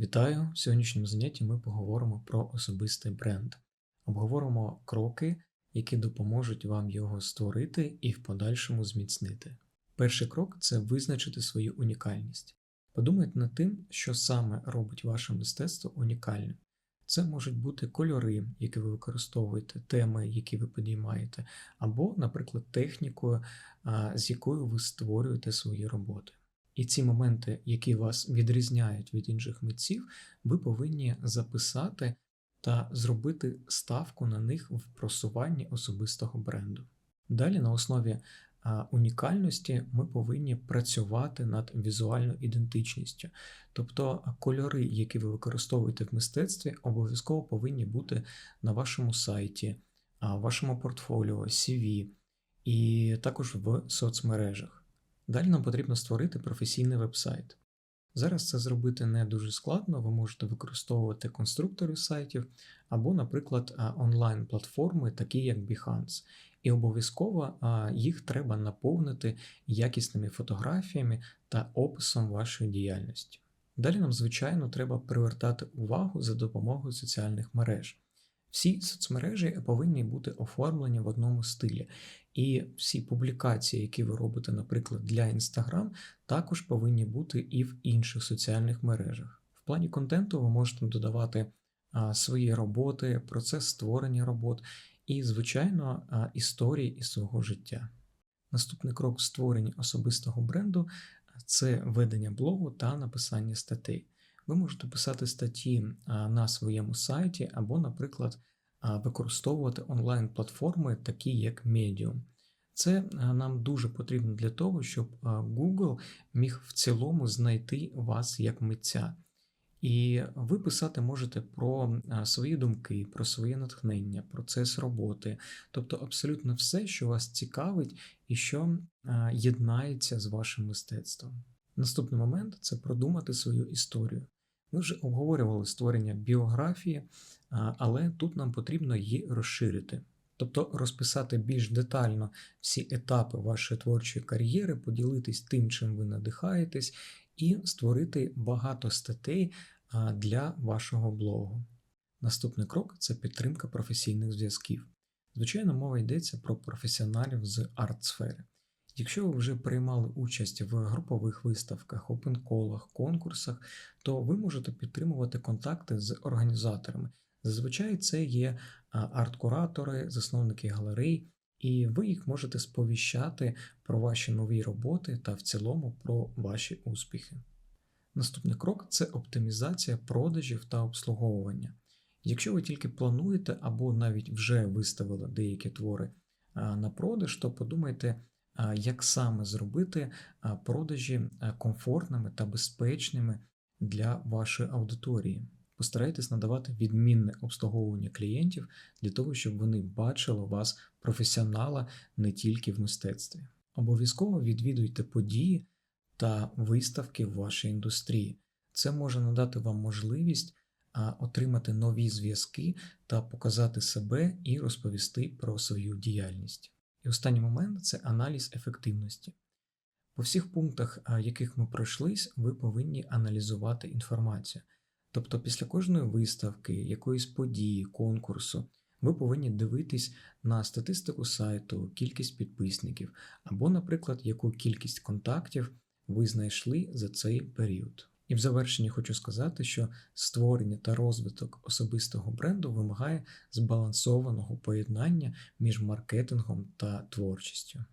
Вітаю! В сьогоднішньому занятті ми поговоримо про особистий бренд. Обговоримо кроки, які допоможуть вам його створити і в подальшому зміцнити. Перший крок це визначити свою унікальність. Подумайте над тим, що саме робить ваше мистецтво унікальним. Це можуть бути кольори, які ви використовуєте, теми, які ви підіймаєте, або, наприклад, технікою, з якою ви створюєте свої роботи. І ці моменти, які вас відрізняють від інших митців, ви повинні записати та зробити ставку на них в просуванні особистого бренду. Далі, на основі унікальності, ми повинні працювати над візуальною ідентичністю. Тобто кольори, які ви використовуєте в мистецтві, обов'язково повинні бути на вашому сайті, вашому портфоліо, CV і також в соцмережах. Далі нам потрібно створити професійний веб-сайт. Зараз це зробити не дуже складно, ви можете використовувати конструктори сайтів або, наприклад, онлайн-платформи, такі як Behance. І обов'язково їх треба наповнити якісними фотографіями та описом вашої діяльності. Далі нам, звичайно, треба привертати увагу за допомогою соціальних мереж. Всі соцмережі повинні бути оформлені в одному стилі. І всі публікації, які ви робите, наприклад, для Instagram, також повинні бути і в інших соціальних мережах. В плані контенту ви можете додавати свої роботи, процес створення робот і, звичайно, історії із свого життя. Наступний крок в створенні особистого бренду це ведення блогу та написання статей. Ви можете писати статті на своєму сайті або, наприклад, використовувати онлайн-платформи, такі як Medium. Це нам дуже потрібно для того, щоб Google міг в цілому знайти вас як митця. І ви писати можете про свої думки, про своє натхнення, процес роботи, тобто абсолютно все, що вас цікавить і що єднається з вашим мистецтвом. Наступний момент це продумати свою історію. Ми вже обговорювали створення біографії, але тут нам потрібно її розширити. Тобто розписати більш детально всі етапи вашої творчої кар'єри, поділитись тим, чим ви надихаєтесь, і створити багато статей для вашого блогу. Наступний крок це підтримка професійних зв'язків. Звичайно, мова йдеться про професіоналів з арт-сфери. Якщо ви вже приймали участь в групових виставках, опенколах, конкурсах, то ви можете підтримувати контакти з організаторами. Зазвичай це є арт-куратори, засновники галерей, і ви їх можете сповіщати про ваші нові роботи та в цілому про ваші успіхи. Наступний крок це оптимізація продажів та обслуговування. Якщо ви тільки плануєте або навіть вже виставили деякі твори на продаж, то подумайте, як саме зробити продажі комфортними та безпечними для вашої аудиторії. Постарайтесь надавати відмінне обслуговування клієнтів для того, щоб вони бачили вас професіонала не тільки в мистецтві. Обов'язково відвідуйте події та виставки в вашій індустрії. Це може надати вам можливість отримати нові зв'язки та показати себе і розповісти про свою діяльність. Останній момент це аналіз ефективності. По всіх пунктах, яких ми пройшлись, ви повинні аналізувати інформацію. Тобто, після кожної виставки, якоїсь події, конкурсу, ви повинні дивитись на статистику сайту, кількість підписників, або, наприклад, яку кількість контактів ви знайшли за цей період. І в завершенні хочу сказати, що створення та розвиток особистого бренду вимагає збалансованого поєднання між маркетингом та творчістю.